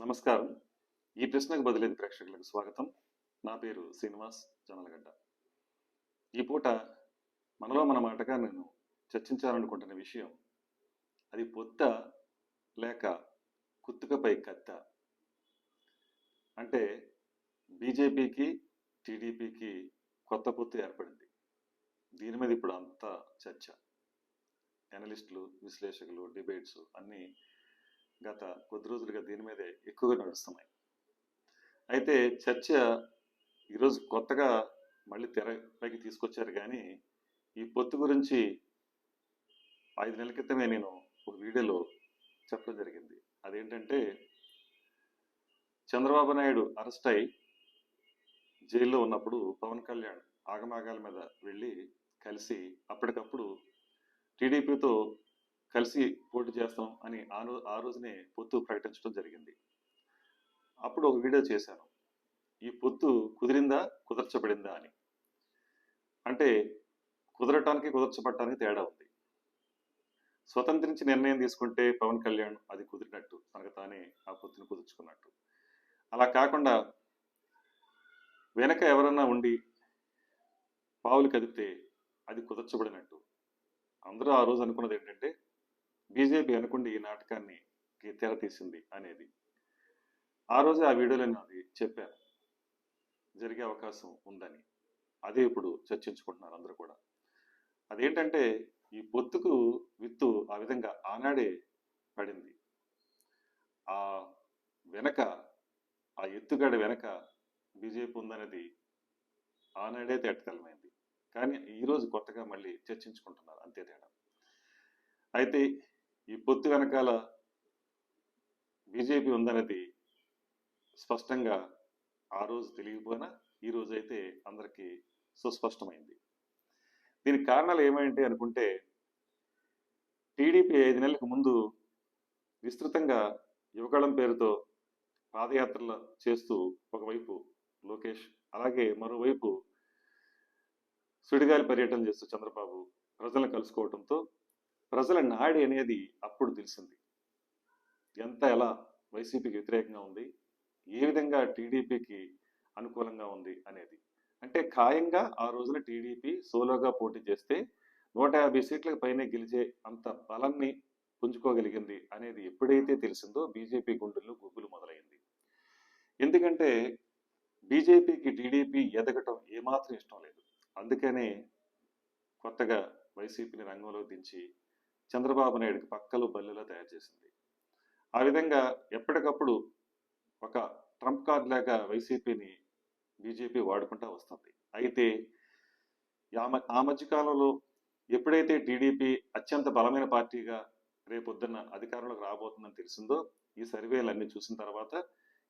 నమస్కారం. ఈ ప్రశ్నకు బదిలేదు ప్రేక్షకులకు స్వాగతం. నా పేరు శ్రీనివాస్ జనలగడ్డ ఈ పూట మనలో మన మాటగా నేను చర్చించాలనుకుంటున్న విషయం అది పొత్త లేక కుత్తుకపై కత్త? అంటే బీజేపీకి టీడీపీకి కొత్త పొత్తు ఏర్పడింది. దీని మీద ఇప్పుడు అంతా చర్చ. అనలిస్టులు విశ్లేషకులు డిబేట్స్ అన్నీ గత కొద్ది రోజులుగా దీని మీదే ఎక్కువగా నడుస్తున్నాయి. అయితే చర్చ ఈరోజు కొత్తగా మళ్ళీ తెరపైకి తీసుకొచ్చారు కానీ ఈ పొత్తు గురించి ఐదు నెలల క్రితమే నేను ఒక వీడియోలో చెప్పడం జరిగింది. అదేంటంటే చంద్రబాబు నాయుడు అరెస్ట్ అయి జైల్లో ఉన్నప్పుడు పవన్ కళ్యాణ్ ఆగమాగాల మీద వెళ్ళి కలిసి అప్పటికప్పుడు టీడీపీతో కలిసి పోటీ చేస్తాం అని ఆ ఆ రోజునే పొత్తు ప్రకటించడం జరిగింది. అప్పుడు ఒక వీడియో చేశాను. ఈ పొత్తు కుదిరిందా కుదర్చబడిందా అని. అంటే కుదరటానికి కుదర్చబడటానికి తేడా ఉంది. స్వతంత్రించి నిర్ణయం తీసుకుంటే పవన్ కళ్యాణ్ అది కుదిరినట్టు తనకు తానే ఆ పొత్తుని కుదుర్చుకున్నట్టు. అలా కాకుండా వెనక ఎవరన్నా ఉండి పావులు కదిపితే అది కుదర్చబడినట్టు. అందరూ ఆ రోజు అనుకున్నది ఏంటంటే బీజేపీ అనుకుండి ఈ నాటకాన్ని తెర తీసింది అనేది. ఆ రోజే ఆ వీడియోలో నేను అది చెప్పాను జరిగే అవకాశం ఉందని. అదే ఇప్పుడు చర్చించుకుంటున్నారు అందరూ కూడా. అదేంటంటే ఈ పొత్తుకు విత్తు ఆ విధంగా ఆనాడే పడింది. ఆ వెనక ఆ ఎత్తుగడ వెనక బీజేపీ ఉందనేది ఆనాడే తేటతలమైంది. కానీ ఈరోజు కొత్తగా మళ్ళీ చర్చించుకుంటున్నారు అంతే తేడా. అయితే ఈ పొత్తు వెనకాల బీజేపీ ఉందనేది స్పష్టంగా ఆ రోజు తెలియకపోయినా ఈ రోజైతే అయితే అందరికీ సుస్పష్టమైంది. దీనికి కారణాలు ఏమైంటే అనుకుంటే టీడీపీ ఐదు నెలలకు ముందు విస్తృతంగా యువకళం పేరుతో పాదయాత్రలు చేస్తూ ఒకవైపు లోకేష్ అలాగే మరోవైపు సుడిగాలి పర్యటన చేస్తూ చంద్రబాబు ప్రజలను కలుసుకోవడంతో ప్రజల నాడి అనేది అప్పుడు తెలిసింది. ఎంత ఎలా వైసీపీకి వ్యతిరేకంగా ఉంది ఏ విధంగా టీడీపీకి అనుకూలంగా ఉంది అనేది. అంటే ఖాయంగా ఆ రోజున టీడీపీ సోలోగా పోటీ చేస్తే నూట యాభై సీట్లకు పైనే గెలిచే అంత బలాన్ని పుంజుకోగలిగింది అనేది ఎప్పుడైతే తెలిసిందో బీజేపీ గుండెల్లో గుగ్గులు మొదలైంది. ఎందుకంటే బీజేపీకి టీడీపీ ఎదగటం ఏమాత్రం ఇష్టం లేదు. అందుకనే కొత్తగా వైసీపీని రంగంలో దించి చంద్రబాబు నాయుడుకి పక్కలు బల్లెలో తయారు చేసింది. ఆ విధంగా ఎప్పటికప్పుడు ఒక ట్రంప్ కార్డ్ లాగా వైసీపీని బీజేపీ వాడుకుంటూ వస్తుంది. అయితే ఆ మధ్యకాలంలో ఆ ఎప్పుడైతే టీడీపీ అత్యంత బలమైన పార్టీగా రేపొద్దున్న అధికారంలోకి రాబోతుందని తెలిసిందో ఈ సర్వేలన్నీ చూసిన తర్వాత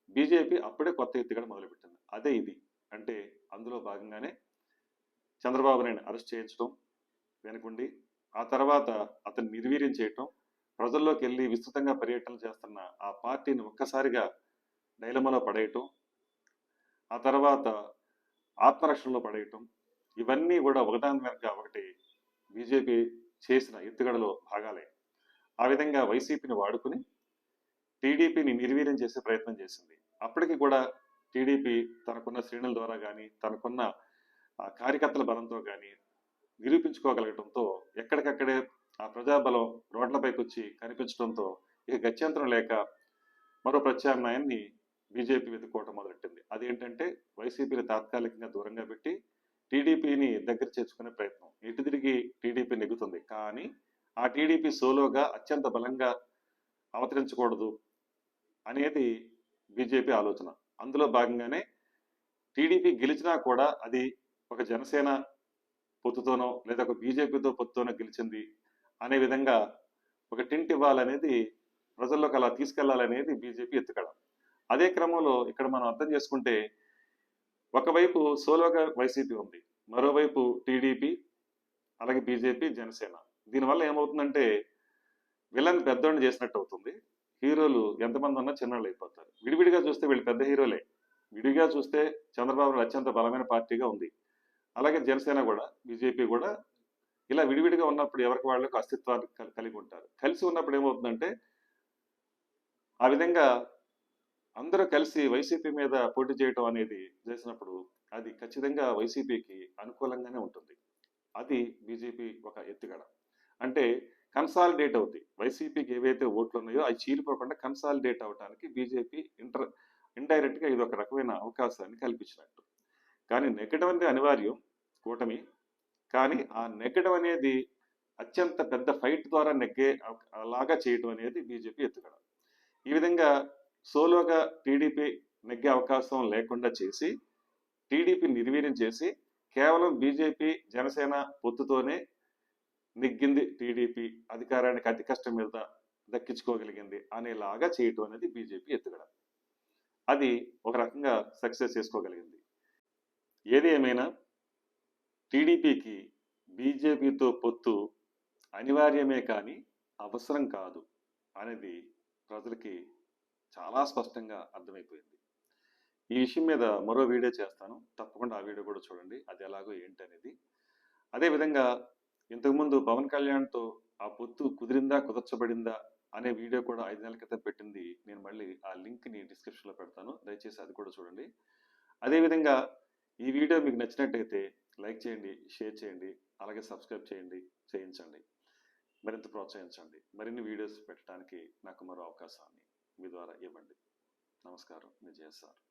బీజేపీ అప్పుడే కొత్త ఎత్తుగడ మొదలుపెట్టింది. అదే ఇది. అంటే అందులో భాగంగానే చంద్రబాబు నాయుడు అరెస్ట్ చేయించడం వెనుకుండి ఆ తర్వాత అతన్ని నిర్వీర్యం చేయటం ప్రజల్లోకి వెళ్ళి విస్తృతంగా పర్యటనలు చేస్తున్న ఆ పార్టీని ఒక్కసారిగా డైలమలో పడేయటం ఆ తర్వాత ఆత్మరక్షణలో పడేయటం ఇవన్నీ కూడా ఒకదాని వెనక ఒకటి బీజేపీ చేసిన ఎత్తుగడలో భాగాలే. ఆ విధంగా వైసీపీని వాడుకుని టీడీపీని నిర్వీర్యం చేసే ప్రయత్నం చేసింది. అప్పటికి కూడా టీడీపీ తనకున్న శ్రేణుల ద్వారా కానీ తనకున్న ఆ కార్యకర్తల బలంతో కానీ నిరూపించుకోగలగటంతో ఎక్కడికక్కడే ఆ ప్రజాబలం రోడ్లపైకి వచ్చి కనిపించడంతో ఇక గత్యంతరం లేక మరో ప్రత్యామ్నాయాన్ని బీజేపీ వెతుక్కోవటం మొదలెట్టింది. అదేంటంటే వైసీపీని తాత్కాలికంగా దూరంగా పెట్టి టీడీపీని దగ్గర చేర్చుకునే ప్రయత్నం. ఇటు తిరిగి టీడీపీ నెగ్గుతుంది. కానీ ఆ టీడీపీ సోలోగా అత్యంత బలంగా అవతరించకూడదు అనేది బీజేపీ ఆలోచన. అందులో భాగంగానే టీడీపీ గెలిచినా కూడా అది ఒక జనసేన పొత్తుతోనో లేదా ఒక బీజేపీతో పొత్తుతోనో గెలిచింది అనే విధంగా ఒక టింట్ ఇవ్వాలనేది ప్రజల్లోకి అలా తీసుకెళ్ళాలనేది బీజేపీ ఎత్తుకడం. అదే క్రమంలో ఇక్కడ మనం అర్థం చేసుకుంటే ఒకవైపు సోలోగా వైసీపీ ఉంది మరోవైపు టీడీపీ అలాగే బీజేపీ జనసేన. దీనివల్ల ఏమవుతుందంటే విలన్ పెద్దోడిని చేసినట్టు అవుతుంది. హీరోలు ఎంతమంది ఉన్నా చిన్నోళ్ళు అయిపోతారు. విడివిడిగా చూస్తే వీళ్ళు పెద్ద హీరోలే. విడిగా చూస్తే చంద్రబాబు అత్యంత బలమైన పార్టీగా ఉంది. అలాగే జనసేన కూడా బీజేపీ కూడా ఇలా విడివిడిగా ఉన్నప్పుడు ఎవరికి వాళ్ళకి అస్తిత్వాన్ని కలిగి ఉంటారు. కలిసి ఉన్నప్పుడు ఏమవుతుందంటే ఆ విధంగా అందరూ కలిసి వైసీపీ మీద పోటీ చేయడం అనేది చేసినప్పుడు అది ఖచ్చితంగా వైసీపీకి అనుకూలంగానే ఉంటుంది. అది బీజేపీ ఒక ఎత్తుగడ. అంటే కన్సాలిడేట్ అవుతాయి వైసీపీకి ఏవైతే ఓట్లు ఉన్నాయో అవి చీలిపోకుండా కన్సాలిడేట్ అవడానికి బీజేపీ ఇంటర్ ఇండైరెక్ట్గా ఇది ఒక రకమైన అవకాశాన్ని కల్పించినట్టు. కానీ నెగ్గడం అనేది అనివార్యం. కూటమి. కానీ ఆ నెగ్గడం అనేది అత్యంత పెద్ద ఫైట్ ద్వారా నెగ్గే లాగా అలాగా చేయడం అనేది బీజేపీ ఎత్తుగడ. ఈ విధంగా సోలోగా టీడీపీ నెగ్గే అవకాశం లేకుండా చేసి టీడీపీ నిర్వీర్యం చేసి కేవలం బీజేపీ జనసేన పొత్తుతోనే నెగ్గింది టీడీపీ అధికారానికి అతి కష్టం మీద దక్కించుకోగలిగింది అనేలాగా చేయటం అనేది బీజేపీ ఎత్తుగడ. అది ఒక రకంగా సక్సెస్ చేసుకోగలిగింది. ఏది ఏమైనా టీడీపీకి బీజేపీతో పొత్తు అనివార్యమే కానీ అవసరం కాదు అనేది ప్రజలకి చాలా స్పష్టంగా అర్థమైపోయింది. ఈ విషయం మీద మరో వీడియో చేస్తాను. తప్పకుండా ఆ వీడియో కూడా చూడండి. అది ఎలాగో ఏంటి అనేది. అదేవిధంగా ఇంతకుముందు పవన్ కళ్యాణ్తో ఆ పొత్తు కుదిరిందా కుదర్చబడిందా అనే వీడియో కూడా ఐదు నెలల క్రితం పెట్టింది. నేను మళ్ళీ ఆ లింక్ని డిస్క్రిప్షన్లో పెడతాను. దయచేసి అది కూడా చూడండి. అదేవిధంగా ఈ వీడియో మీకు నచ్చినట్టయితే లైక్ చేయండి షేర్ చేయండి అలాగే సబ్స్క్రైబ్ చేయండి చేయించండి. మరింత ప్రోత్సహించండి. మరిన్ని వీడియోస్ పెట్టడానికి నాకు మరో అవకాశాన్ని మీ ద్వారా ఇవ్వండి. నమస్కారం. మీ సార్.